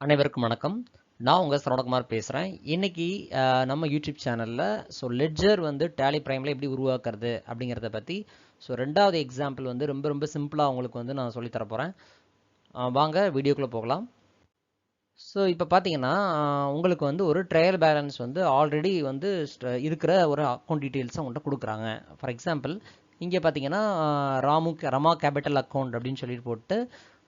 அனைவருக்கும் வணக்கம். நான் உங்கள் சரவணகுமார் பேசுகிறேன் இன்னைக்கு நம்ம யூடியூப் சேனலில் ஸோ லெட்ஜர் வந்து டேலி ப்ரைமில் எப்படி உருவாக்குறது அப்படிங்கிறத பற்றி ஸோ ரெண்டாவது எக்ஸாம்பிள் வந்து ரொம்ப ரொம்ப சிம்பிளாக உங்களுக்கு வந்து நான் சொல்லித்தர போகிறேன் வாங்க வீடியோக்குள்ளே போகலாம். ஸோ இப்போ பார்த்தீங்கன்னா உங்களுக்கு வந்து ஒரு ட்ரையல் பேலன்ஸ் வந்து ஆல்ரெடி வந்து இருக்கிற ஒரு அக்கௌண்ட் டீட்டெயில்ஸை உங்கள்கிட்ட கொடுக்குறாங்க. ஃபார் எக்ஸாம்பிள் இங்கே பார்த்தீங்கன்னா ராமு ரமா கேபிட்டல் அக்கௌண்ட் அப்படின்னு சொல்லிட்டு போட்டு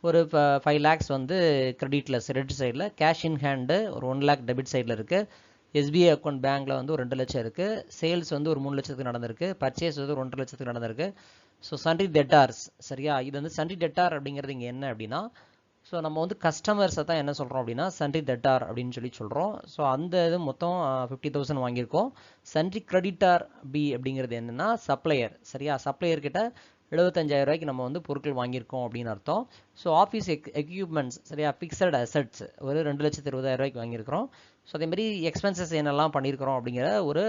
ஒரு ஃபைவ் லேக்ஸ் வந்து கிரெடிட்டில் ரெட் சைடில் கேஷ் இன் ஹேண்டு ஒரு ஒன் லேக் டெபிட் சைடில் இருக்குது எஸ்பிஐ அக்கௌண்ட் பேங்க்கில் வந்து ஒரு ரெண்டு லட்சம் இருக்குது சேல்ஸ் வந்து ஒரு மூணு லட்சத்துக்கு நடந்திருக்கு. பர்ச்சேஸ் வந்து ஒரு ஒன்றரை லட்சத்துக்கு நடந்திருக்கு. ஸோ சன்ரி டெட்டார்ஸ் சரியா? இது வந்து சன்ரி டெட்டார் அப்படிங்கிறது இங்கே என்ன அப்படின்னா ஸோ நம்ம வந்து கஸ்டமர்ஸை தான் என்ன சொல்கிறோம் அப்படின்னா சன்ரி டெட்டார் அப்படின்னு சொல்லி சொல்கிறோம் ஸோ அந்த இது மொத்தம் ஃபிஃப்டி தௌசண்ட் வாங்கியிருக்கோம். சன்ரி கிரெடிட்டார் பி அப்படிங்கிறது என்னென்னா சப்ளையர் சரியா? சப்ளையர்கிட்ட எழுபத்தஞ்சாயிரம் ரூபாய்க்கு நம்ம வந்து பொருட்கள் வாங்கியிருக்கோம் அப்படின்னு அர்த்தம். ஸோ ஆஃபீஸ் எக் எக்யூப்மெண்ட்ஸ் சரியா? ஃபிக்ஸட் அசட்ஸ் ஒரு ரெண்டு லட்சத்து இருபதாயிரம் ரூபாய்க்கு வாங்கியிருக்கிறோம். ஸோ அதே மாதிரி எக்ஸ்பென்சஸ் என்னெல்லாம் பண்ணியிருக்கிறோம் அப்படிங்கிற ஒரு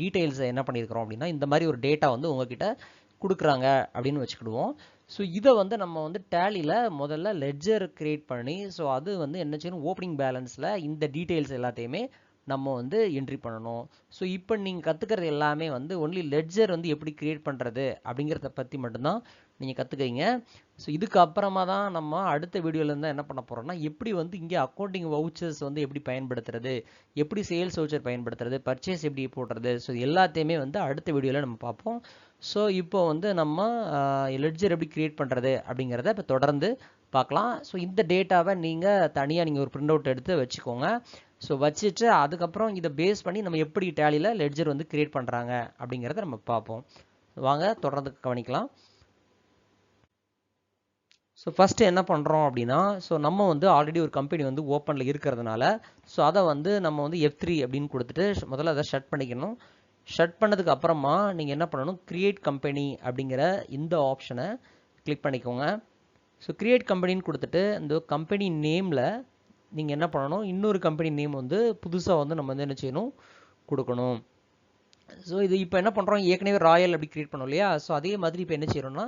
டீட்டெயில்ஸ் என்ன பண்ணியிருக்கிறோம் அப்படின்னா இந்த மாதிரி ஒரு டேட்டா வந்து உங்ககிட்ட கொடுக்குறாங்க அப்படின்னு வச்சுக்கிடுவோம். ஸோ இதை வந்து நம்ம வந்து டேலியில் முதல்ல லெட்ஜர் கிரியேட் பண்ணி ஸோ அது வந்து என்ன செய்யணும்? ஓப்பனிங் பேலன்ஸில் இந்த டீட்டெயில்ஸ் எல்லாத்தையுமே நம்ம வந்து என்ட்ரி பண்ணணும். ஸோ இப்போ நீங்கள் கற்றுக்கிறது எல்லாமே வந்து ஒன்லி லெட்ஜர் வந்து எப்படி க்ரியேட் பண்ணுறது அப்படிங்கிறத பற்றி மட்டும்தான் நீங்கள் கற்றுக்கிறீங்க ஸோ இதுக்கு அப்புறமா தான் நம்ம அடுத்த வீடியோலேருந்து என்ன பண்ண போகிறோம்னா எப்படி வந்து இங்கே அக்கௌண்டிங் வவுச்சர்ஸ் வந்து எப்படி பயன்படுத்துறது எப்படி சேல்ஸ் வவுச்சர் பயன்படுத்துறது பர்ச்சேஸ் எப்படி போடுறது ஸோ எல்லாத்தையுமே வந்து அடுத்த வீடியோவில் நம்ம பார்ப்போம். ஸோ இப்போ வந்து நம்ம லெட்ஜர் எப்படி க்ரியேட் பண்ணுறது அப்படிங்கிறத இப்போ தொடர்ந்து பார்க்கலாம். ஸோ இந்த டேட்டாவை நீங்கள் தனியாக நீங்கள் ஒரு பிரிண்ட் அவுட் எடுத்து வச்சுக்கோங்க. ஸோ வச்சுட்டு அதுக்கப்புறம் இதை பேஸ் பண்ணி நம்ம எப்படி டேலியில் லெட்ஜர் வந்து கிரியேட் பண்ணுறாங்க அப்படிங்கிறத நம்ம பார்ப்போம். வாங்க தொடர்ந்து கவனிக்கலாம். ஸோ ஃபஸ்ட்டு என்ன பண்ணுறோம் அப்படின்னா ஸோ நம்ம வந்து ஆல்ரெடி ஒரு கம்பெனி வந்து ஓப்பனில் இருக்கிறதுனால ஸோ அதை வந்து நம்ம வந்து எஃப் த்ரீ அப்படின்னு கொடுத்துட்டு முதல்ல அதை ஷட் பண்ணிக்கணும். ஷட் பண்ணதுக்கு அப்புறமா நீங்கள் என்ன பண்ணணும்? க்ரியேட் கம்பெனி அப்படிங்கிற இந்த ஆப்ஷனை கிளிக் பண்ணிக்கோங்க. ஸோ கிரியேட் கம்பெனின்னு கொடுத்துட்டு இந்த கம்பெனி நேமில் நீங்கள் என்ன பண்ணணும்? இன்னொரு கம்பெனி நேம் வந்து புதுசாக வந்து நம்ம வந்து என்ன செய்யணும்? கொடுக்கணும். ஸோ இது இப்போ என்ன பண்ணுறோம் ஏற்கனவே ராயல் அப்படி கிரியேட் பண்ணோம் இல்லையா? ஸோ அதே மாதிரி இப்போ என்ன செய்கிறோம்னா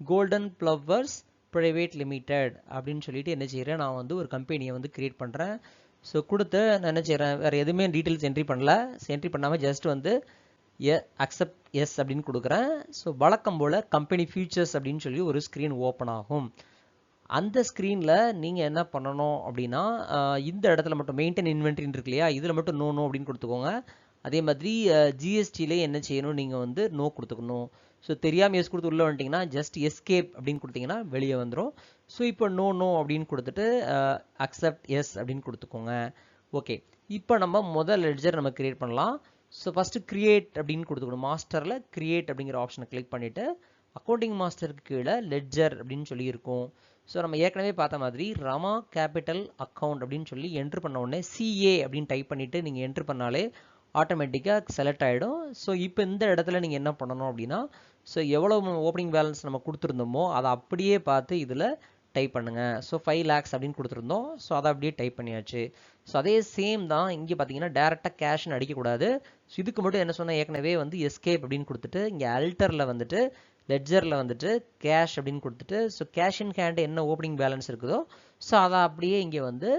கோல்டன் ஃப்ளவர்ஸ் ப்ரைவேட் லிமிடெட் அப்படின்னு சொல்லிட்டு என்ன செய்கிறேன் நான் வந்து ஒரு கம்பெனியை வந்து கிரியேட் பண்ணுறேன் ஸோ கொடுத்து நான் என்ன செய்கிறேன் வேறு எதுவுமே டீட்டெயில்ஸ் என்ட்ரி பண்ணல. என்ட்ரி பண்ணாமல் ஜஸ்ட் வந்து எ அக்செப்ட் எஸ் அப்படின்னு கொடுக்குறேன். ஸோ வழக்கம் போல் கம்பெனி ஃபியூச்சர்ஸ் அப்படின்னு சொல்லி ஒரு ஸ்க்ரீன் ஓப்பன் ஆகும். அந்த ஸ்க்ரீனில் நீங்கள் என்ன பண்ணணும் அப்படின்னா இந்த இடத்துல மட்டும் மெயின்டைன் இன்வென்ட்ரின்னு இருக்கு இல்லையா? இதில் மட்டும் நோ நோ அப்படின்னு கொடுத்துக்கோங்க. அதே மாதிரி ஜிஎஸ்டிலே என்ன செய்யணும்? நீங்கள் வந்து நோ கொடுத்துக்கணும். ஸோ தெரியாமல் எஸ் கொடுத்து உள்ளே வந்துட்டிங்கன்னா ஜஸ்ட் எஸ்கேப் அப்படின்னு கொடுத்தீங்கன்னா வெளியே வந்துடும் ஸோ இப்போ நோ நோ அப்படின்னு கொடுத்துட்டு அக்செப்ட் எஸ் அப்படின்னு கொடுத்துக்கோங்க. ஓகே இப்போ நம்ம முதல் லெட்ஜர் நம்ம கிரியேட் பண்ணலாம். ஸோ ஃபஸ்ட்டு கிரியேட் அப்படின்னு கொடுத்துக்கணும். மாஸ்டரில் கிரியேட் அப்படிங்கிற ஆப்ஷனை கிளிக் பண்ணிவிட்டு அக்கௌண்டிங் மாஸ்டருக்கு கீழே லெட்ஜர் அப்படின்னு சொல்லியிருக்கும். ஸோ நம்ம ஏற்கனவே பார்த்த மாதிரி ரமா கேபிட்டல் அக்கௌண்ட் அப்படின்னு சொல்லி என்ட்ரு பண்ண உடனே சிஏ அப்படின்னு டைப் பண்ணிவிட்டு நீங்கள் என்ட்ரு பண்ணாலே ஆட்டோமேட்டிக்காக செலக்ட் ஆகிடும் ஸோ இப்போ இந்த இடத்துல நீங்கள் என்ன பண்ணணும் அப்படின்னா ஸோ எவ்வளோ ஓப்பனிங் பேலன்ஸ் நம்ம கொடுத்துருந்தோமோ அதை அப்படியே பார்த்து இதில் டைப் பண்ணுங்கள் ஸோ ஃபைவ் லேக்ஸ் அப்படின்னு கொடுத்துருந்தோம். ஸோ அதை அப்படியே டைப் பண்ணியாச்சு. ஸோ அதே சேம் தான் இங்கே பார்த்தீங்கன்னா டேரெக்டாக கேஷ்னு அடிக்கக்கூடாது. ஸோ இதுக்கு மட்டும் என்ன சொன்னால் ஏற்கனவே வந்து எஸ்கேப் அப்படின்னு கொடுத்துட்டு இங்கே அல்டரில் வந்துட்டு லெட்ஜரில் வந்துட்டு கேஷ் அப்படின்னு கொடுத்துட்டு ஸோ கேஷ் இன் ஹேண்டு என்ன ஓப்பனிங் பேலன்ஸ் இருக்குதோ ஸோ அதை அப்படியே இங்கே வந்து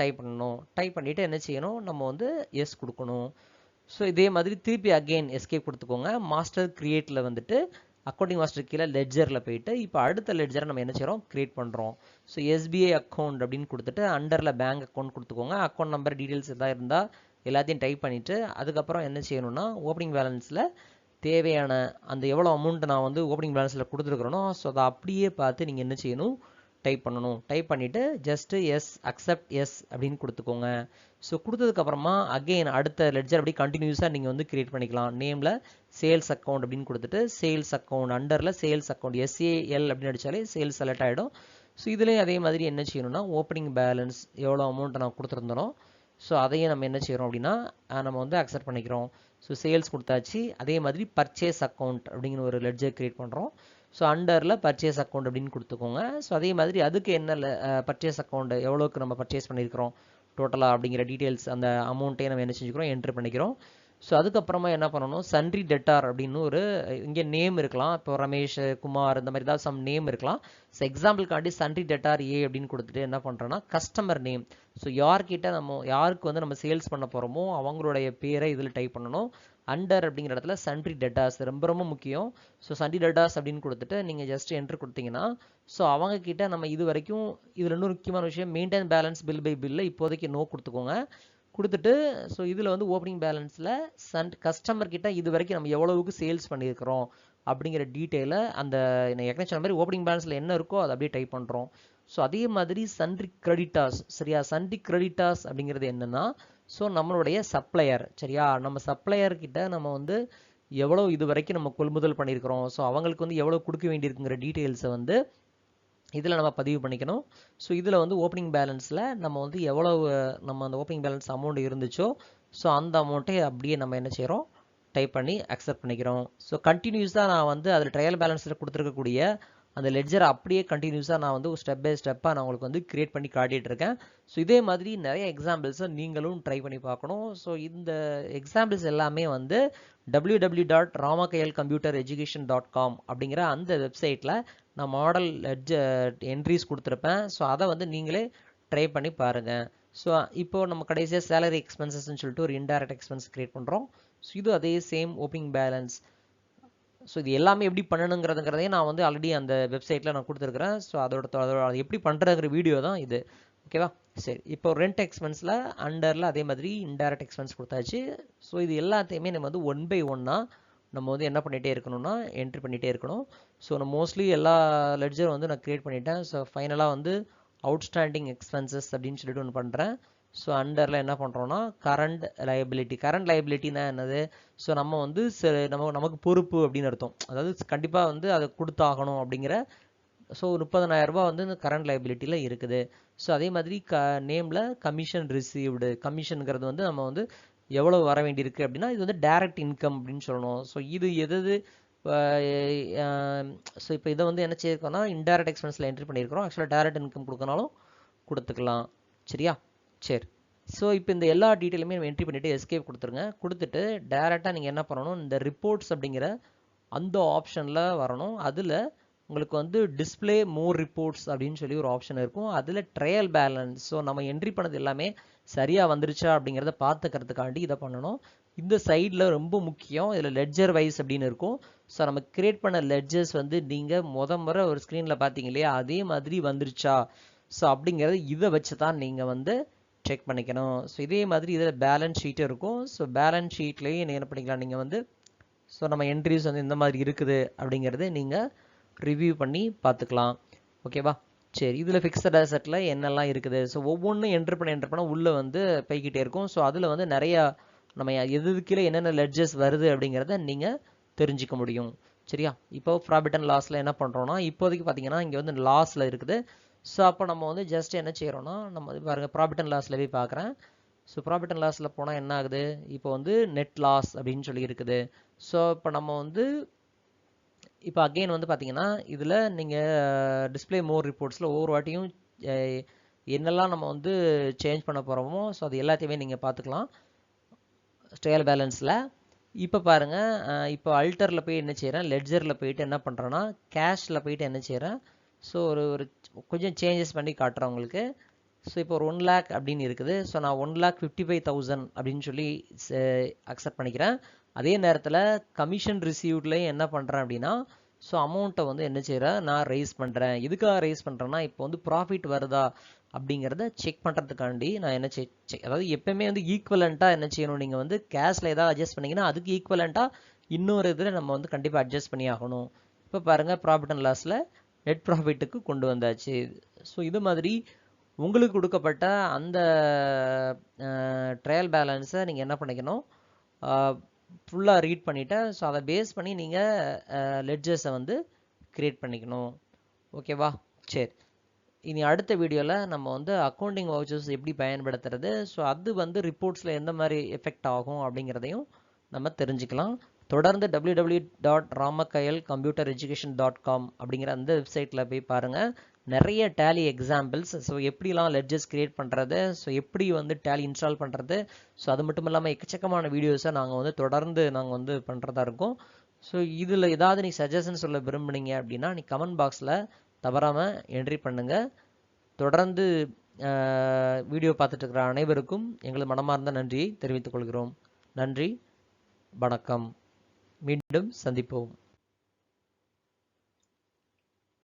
டைப் பண்ணணும். டைப் பண்ணிவிட்டு என்ன செய்யணும்? நம்ம வந்து எஸ் கொடுக்கணும். ஸோ இதே மாதிரி திருப்பி அகெயின் எஸ்கேப் கொடுத்துக்கோங்க. மாஸ்டர் கிரியேட்டில் வந்துட்டு அக்கௌண்டிங் மாஸ்டர் கீழே லெட்ஜரில் போயிட்டு இப்போ அடுத்த லெட்ஜரை நம்ம என்ன செய்கிறோம் க்ரியேட் பண்ணுறோம் ஸோ எஸ்பிஐ அக்கௌண்ட் அப்படின்னு கொடுத்துட்டு அண்டரில் பேங்க் அக்கௌண்ட் கொடுத்துக்கோங்க. அக்கௌண்ட் நம்பர் டீட்டெயில்ஸ் எதாவது இருந்தால் எல்லாத்தையும் டைப் பண்ணிவிட்டு அதுக்கப்புறம் என்ன செய்யணும்னா ஓப்பனிங் பேலன்ஸில் தேவையான அந்த எவ்வளோ அமௌண்ட் நான் வந்து ஓப்பனிங் பேலன்ஸில் கொடுத்துருக்குறேனோ ஸோ அதை அப்படியே பார்த்து நீங்கள் என்ன செய்யணும்? டைப் பண்ணணும். டைப் பண்ணிவிட்டு ஜஸ்ட்டு எஸ் அக்செப்ட் எஸ் அப்படின்னு கொடுத்துக்கோங்க. ஸோ கொடுத்ததுக்கப்புறமா அகெயின் அடுத்த லெட்ஜர் அப்படி கண்டினியூஸாக நீங்கள் வந்து கிரியேட் பண்ணிக்கலாம். நேமில் சேல்ஸ் அக்கௌண்ட் அப்படின்னு கொடுத்துட்டு சேல்ஸ் அக்கௌண்ட் அண்டரில் சேல்ஸ் அக்கௌண்ட் எஸ்ஏஎல் அப்படின்னு அடித்தாலே சேல்ஸ் செலக்ட் ஆகிடும் ஸோ இதுலேயும் அதே மாதிரி என்ன செய்யணும்னா ஓப்பனிங் பேலன்ஸ் எவ்வளோ அமௌண்ட் நான் கொடுத்துருந்தனோ ஸோ அதையும் நம்ம என்ன செய்கிறோம் அப்படின்னா நம்ம வந்து அக்செப்ட் பண்ணிக்கிறோம். ஸோ சேல்ஸ் கொடுத்தாச்சு. அதே மாதிரி பர்ச்சேஸ் அக்கௌண்ட் அப்படிங்கிற ஒரு லெட்ஜர் க்ரியேட் பண்ணுறோம் ஸோ அண்டரில் பர்ச்சேஸ் அக்கௌண்ட் அப்படின்னு கொடுத்துக்கோங்க. ஸோ அதே மாதிரி அதுக்கு என்ன பர்ச்சேஸ் அக்கௌண்ட் எவ்வளோக்கு நம்ம பர்ச்சேஸ் பண்ணியிருக்கிறோம்? டோட்டலாக அப்படிங்கிற டீட்டெயில்ஸ் அந்த அமௌண்ட்டே நம்ம என்ன செஞ்சுக்கிறோம்? என்ட்ரு பண்ணிக்கிறோம். ஸோ அதுக்கப்புறமா என்ன பண்ணணும்? சன்ரி டெட்டார் அப்படின்னு ஒரு இங்கே நேம் இருக்கலாம். இப்போ ரமேஷ் குமார் இந்த மாதிரி ஏதாவது சம் நேம் இருக்கலாம். ஸோ எக்ஸாம்பிள்காண்டி சன்ரி டெட்டார் ஏ அப்படின்னு கொடுத்துட்டு என்ன பண்ணுறோன்னா கஸ்டமர் நேம் ஸோ யார்கிட்ட நம்ம யாருக்கு வந்து நம்ம சேல்ஸ் பண்ண போகிறோமோ அவங்களுடைய பேரை இதில் டைப் பண்ணணும். அண்டர் அப்படிங்கிற இடத்துல சன்ட்ரி டெட்டாஸ் ரொம்ப ரொம்ப முக்கியம். ஸோ சன்ட்ரி டெட்டாஸ் அப்படின்னு கொடுத்துட்டு நீங்கள் ஜஸ்ட் என்ட்ரு கொடுத்தீங்கன்னா ஸோ அவங்க கிட்ட நம்ம இது வரைக்கும் இதில் இன்னொரு முக்கியமான விஷயம் மெயின்டைன் பேலன்ஸ் பில் பை பில்ல இப்போதைக்கு நோ கொடுத்துக்கோங்க. கொடுத்துட்டு ஸோ இதில் வந்து ஓப்பனிங் பேலன்ஸில் சன் கஸ்டமர் கிட்ட இது வரைக்கும் நம்ம எவ்வளவுக்கு சேல்ஸ் பண்ணியிருக்கிறோம் அப்படிங்கிற டீட்டெயிலை அந்த நான் ஏற்கனவே சொன்ன மாதிரி ஓப்பனிங் பேலன்ஸில் என்ன இருக்கோ அதை அப்படியே டைப் பண்ணுறோம் ஸோ அதே மாதிரி சன்ட்ரி கிரெடிட்டாஸ் சரியா? சன்ட்ரி கிரெடிட்டாஸ் அப்படிங்கிறது என்னென்னா ஸோ நம்மளுடைய சப்ளையர் சரியா? நம்ம சப்ளையர் கிட்ட நம்ம வந்து எவ்வளோ இது வரைக்கும் நம்ம கொள்முதல் பண்ணியிருக்கிறோம். ஸோ அவங்களுக்கு வந்து எவ்வளோ கொடுக்க வேண்டியிருக்குங்கிற டீட்டெயில்ஸை வந்து இதில் நம்ம பதிவு பண்ணிக்கணும். ஸோ இதில் வந்து ஓப்பனிங் பேலன்ஸில் நம்ம வந்து எவ்வளோ நம்ம அந்த ஓப்பனிங் பேலன்ஸ் அமௌண்ட் இருந்துச்சோ ஸோ அந்த அமௌண்ட்டை அப்படியே நம்ம என்ன செய்கிறோம் டைப் பண்ணி அக்செப்ட் பண்ணிக்கிறோம். ஸோ கண்டினியூஸாக நான் வந்து அதில் ட்ரையல் பேலன்ஸில் கொடுத்துருக்கக்கூடிய அந்த லெட்ஜர் அப்படியே கண்டினியூஸாக நான் வந்து ஸ்டெப் பை ஸ்டெப்பாக நான் உங்களுக்கு வந்து கிரியேட் பண்ணி காட்டிகிட்டு இருக்கேன். ஸோ இதே மாதிரி நிறைய எக்ஸாம்பிள்ஸை நீங்களும் ட்ரை பண்ணி பார்க்கணும். ஸோ இந்த எக்ஸாம்பிள்ஸ் எல்லாமே வந்து W W dot Ramakayal computer education dot com அப்படிங்கிற அந்த வெப்சைட்டில் நான் மாடல் லெட்ஜ என்ட்ரிஸ் கொடுத்துருப்பேன். ஸோ அதை வந்து நீங்களே ட்ரை பண்ணி பாருங்கள் ஸோ இப்போ நம்ம கடைசியாக சேலரி எக்ஸ்பென்சஸ்ன்னு சொல்லிட்டு ஒரு இன்டைரக்ட் எக்ஸ்பென்ஸ் கிரியேட் பண்ணுறோம் ஸோ இது அதே சேம் ஓப்பனிங் பேலன்ஸ் ஸோ இது எல்லாமே எப்படி பண்ணணுங்கிறதுங்கிறதையும் நான் வந்து ஆல்ரெடி அந்த வெப்சைட்டில் நான் கொடுத்துருக்குறேன். ஸோ அதோட அதோட அது எப்படி பண்ணுறதுங்கிற வீடியோ தான் இது. ஓகேவா சரி. இப்போ ரெண்ட் எக்ஸ்பென்ஸில் அண்டரில் அதே மாதிரி இன்டைரக்ட் எக்ஸ்பென்ஸ் கொடுத்தாச்சு. ஸோ இது எல்லாத்தையுமே நம்ம வந்து ஒன் பை ஒன்னாக நம்ம வந்து என்ன பண்ணிகிட்டே இருக்கணும்னா என்ட்ரி பண்ணிகிட்டே இருக்கணும். ஸோ நான் மோஸ்ட்லி எல்லா லெட்ஜரும் வந்து நான் க்ரியேட் பண்ணிட்டேன். ஸோ ஃபைனலாக வந்து அவுட்ஸ்டாண்டிங் எக்ஸ்பென்சஸ் அப்படின்னு சொல்லிட்டு ஒன்று பண்ணுறேன் ஸோ அண்டரில் என்ன பண்ணுறோன்னா கரண்ட் லயபிலிட்டி கரண்ட் லயபிலிட்டினா என்னது? ஸோ நம்ம வந்து நம்ம நமக்கு பொறுப்பு அப்படின்னு அர்த்தம். அதாவது கண்டிப்பாக வந்து அதை கொடுத்தாகணும் அப்படிங்கிற ஸோ முப்பதனாயிரரூபா வந்து இந்த கரண்ட் லைபிலிட்டியில் இருக்குது. ஸோ அதே மாதிரி க நேமில் கமிஷன் ரிசீவ்டு கமிஷனுங்கிறது வந்து நம்ம வந்து எவ்வளோ வர வேண்டியிருக்கு அப்படின்னா இது வந்து டைரக்ட் இன்கம் அப்படின்னு சொல்லணும். ஸோ இது எது ஸோ இப்போ இதை வந்து என்ன செய்யிருக்கோம்னா இன்டைரக்ட் எக்ஸ்பென்ஸில் என்ட்ரி பண்ணியிருக்கிறோம். ஆக்சுவலாக டைரக்ட் இன்கம் கொடுக்கனாலும் கொடுத்துக்கலாம். சரியா? சரி. ஸோ இப்போ இந்த எல்லா டீட்டெயிலுமே நம்ம என்ட்ரி பண்ணிவிட்டு எஸ்கேப் கொடுத்துருங்க. கொடுத்துட்டு டேரெக்டாக நீங்கள் என்ன பண்ணணும்? இந்த ரிப்போர்ட்ஸ் அப்படிங்கிற அந்த ஆப்ஷனில் வரணும். அதில் உங்களுக்கு வந்து டிஸ்பிளே மோர் ரிப்போர்ட்ஸ் அப்படின்னு சொல்லி ஒரு ஆப்ஷன் இருக்கும். அதில் ட்ரையல் பேலன்ஸ் ஸோ நம்ம என்ட்ரி பண்ணது எல்லாமே சரியாக வந்துருச்சா அப்படிங்கிறத பார்த்துக்கிறதுக்காண்டி இதை பண்ணணும். இந்த சைடில் ரொம்ப முக்கியம். இதில் லெட்ஜர் வைஸ் அப்படின்னு இருக்கும். ஸோ நம்ம கிரியேட் பண்ண லெட்ஜர்ஸ் வந்து நீங்கள் முத முறை ஒரு ஸ்க்ரீனில் பார்த்தீங்க இல்லையா? அதே மாதிரி வந்துருச்சா? ஸோ அப்படிங்கிறத இதை வச்சு தான் நீங்கள் வந்து செக் பண்ணிக்கணும். ஸோ இதே மாதிரி இதில் பேலன்ஸ் ஷீட்டும் இருக்கும். ஸோ பேலன்ஸ் ஷீட்லேயும் நீங்கள் என்ன பண்ணிக்கலாம்? நீங்கள் வந்து ஸோ நம்ம என்ட்ரிஸ் வந்து இந்த மாதிரி இருக்குது அப்படிங்கிறத நீங்கள் ரிவ்யூ பண்ணி பார்த்துக்கலாம். ஓகேவா சரி இதில் ஃபிக்ஸட் அசட்டில் என்னெல்லாம் இருக்குது? ஸோ ஒவ்வொன்றும் என்ட்ரு பண்ண என்ட்ரு பண்ண உள்ளே வந்து போய்கிட்டே இருக்கும். ஸோ அதில் வந்து நிறையா நம்ம எது கீழே என்னென்ன லெட்ஜஸ் வருது அப்படிங்கிறத நீங்கள் தெரிஞ்சுக்க முடியும். சரியா? இப்போ ப்ராஃபிட் அண்ட் லாஸில் என்ன பண்ணுறோன்னா இப்போதைக்கு பார்த்தீங்கன்னா இங்கே வந்து லாஸில் இருக்குது. ஸோ அப்போ நம்ம வந்து ஜஸ்ட் என்ன செய்கிறோன்னா நம்ம பாருங்கள் ப்ராஃபிட் அண்ட் லாஸில் போய் பார்க்குறேன் ஸோ ப்ராஃபிட் அண்ட் லாஸில் போனால் என்ன ஆகுது? இப்போ வந்து நெட் லாஸ் அப்படின்னு சொல்லி இருக்குது. ஸோ இப்போ நம்ம வந்து இப்போ அகெயின் வந்து பார்த்தீங்கன்னா இதில் நீங்கள் டிஸ்பிளே மோர் ரிப்போர்ட்ஸில் ஒவ்வொரு வாட்டியும் என்னெல்லாம் நம்ம வந்து சேஞ்ச் பண்ண போகிறோமோ ஸோ அது எல்லாத்தையுமே நீங்கள் பார்த்துக்கலாம் ஸ்டேல் பேலன்ஸில் இப்போ பாருங்கள் இப்போ அல்டரில் போய் என்ன செய்கிறேன் லெட்ஜரில் போயிட்டு என்ன பண்ணுறேன்னா கேஷில் போயிட்டு என்ன செய்கிறேன் ஸோ ஒரு ஒரு கொஞ்சம் சேஞ்சஸ் பண்ணி காட்டுறேன் உங்களுக்கு. ஸோ இப்போ ஒரு ஒன் லேக் அப்படின்னு இருக்குது. ஸோ நான் one lakh fifty five thousand அப்படின்னு சொல்லி அக்செப்ட் பண்ணிக்கிறேன். அதே நேரத்தில் கமிஷன் ரிசீவ்ட்லேயும் என்ன பண்ணுறேன் அப்படின்னா ஸோ அமௌண்ட்டை வந்து என்ன செய்கிறேன் நான் ரைஸ் பண்ணுறேன் எதுக்காக ரைஸ் பண்ணுறேன்னா இப்போ வந்து ப்ராஃபிட் வருதா அப்படிங்கிறத செக் பண்ணுறதுக்காண்டி நான் என்ன செக் செக் அதாவது எப்பயுமே வந்து ஈக்குவலண்ட்டாக என்ன செய்யணும்? நீங்கள் வந்து கேஷில் ஏதாவது அட்ஜஸ்ட் பண்ணிங்கன்னா அதுக்கு ஈக்குவலண்ட்டாக இன்னொரு இதில் நம்ம வந்து கண்டிப்பாக அட்ஜஸ்ட் பண்ணி ஆகணும். இப்போ பாருங்கள் ப்ராஃபிட் அண்ட் லாஸில் நெட் ப்ராஃபிட்டுக்கு கொண்டு வந்தாச்சு. ஸோ இது மாதிரி உங்களுக்கு கொடுக்கப்பட்ட அந்த ட்ரையல் பேலன்ஸை நீங்கள் என்ன பண்ணிக்கணும்? ஃபுல்லாக ரீட் பண்ணிவிட்டேன் ஸோ அதை பேஸ் பண்ணி நீங்கள் லெட்ஜர்ஸை வந்து க்ரியேட் பண்ணிக்கணும். ஓகேவா சரி. இனி அடுத்த வீடியோவில் நம்ம வந்து அக்கௌண்டிங் வவுச்சர்ஸ் எப்படி பயன்படுத்துறது? ஸோ அது வந்து ரிப்போர்ட்ஸில் எந்த மாதிரி எஃபெக்ட் ஆகும் அப்படிங்கிறதையும் நம்ம தெரிஞ்சுக்கலாம். தொடர்ந்து W W dot Ramakayal computer education dot com அப்படிங்கிற அந்த வெப்சைட்டில் போய் பாருங்கள் நிறைய டேலி எக்ஸாம்பிள்ஸ் ஸோ எப்படிலாம் லெட்ஜஸ் கிரியேட் பண்ணுறது ஸோ எப்படி வந்து டேலி இன்ஸ்டால் பண்ணுறது ஸோ அது மட்டும் இல்லாமல் எக்கச்சக்கமான வீடியோஸை நாங்கள் வந்து தொடர்ந்து நாங்கள் வந்து பண்ணுறதா இருக்கோம். ஸோ இதில் ஏதாவது நீ சஜஷன் சொல்ல விரும்புனீங்க அப்படின்னா நீ கமெண்ட் பாக்ஸில் தவறாமல் என்ட்ரி பண்ணுங்கள் தொடர்ந்து வீடியோ பார்த்துட்டு இருக்கிற அனைவருக்கும் எங்களது மனமார்ந்த நன்றியை தெரிவித்துக் கொள்கிறோம். நன்றி வணக்கம். மீண்டும் சந்திப்போம்.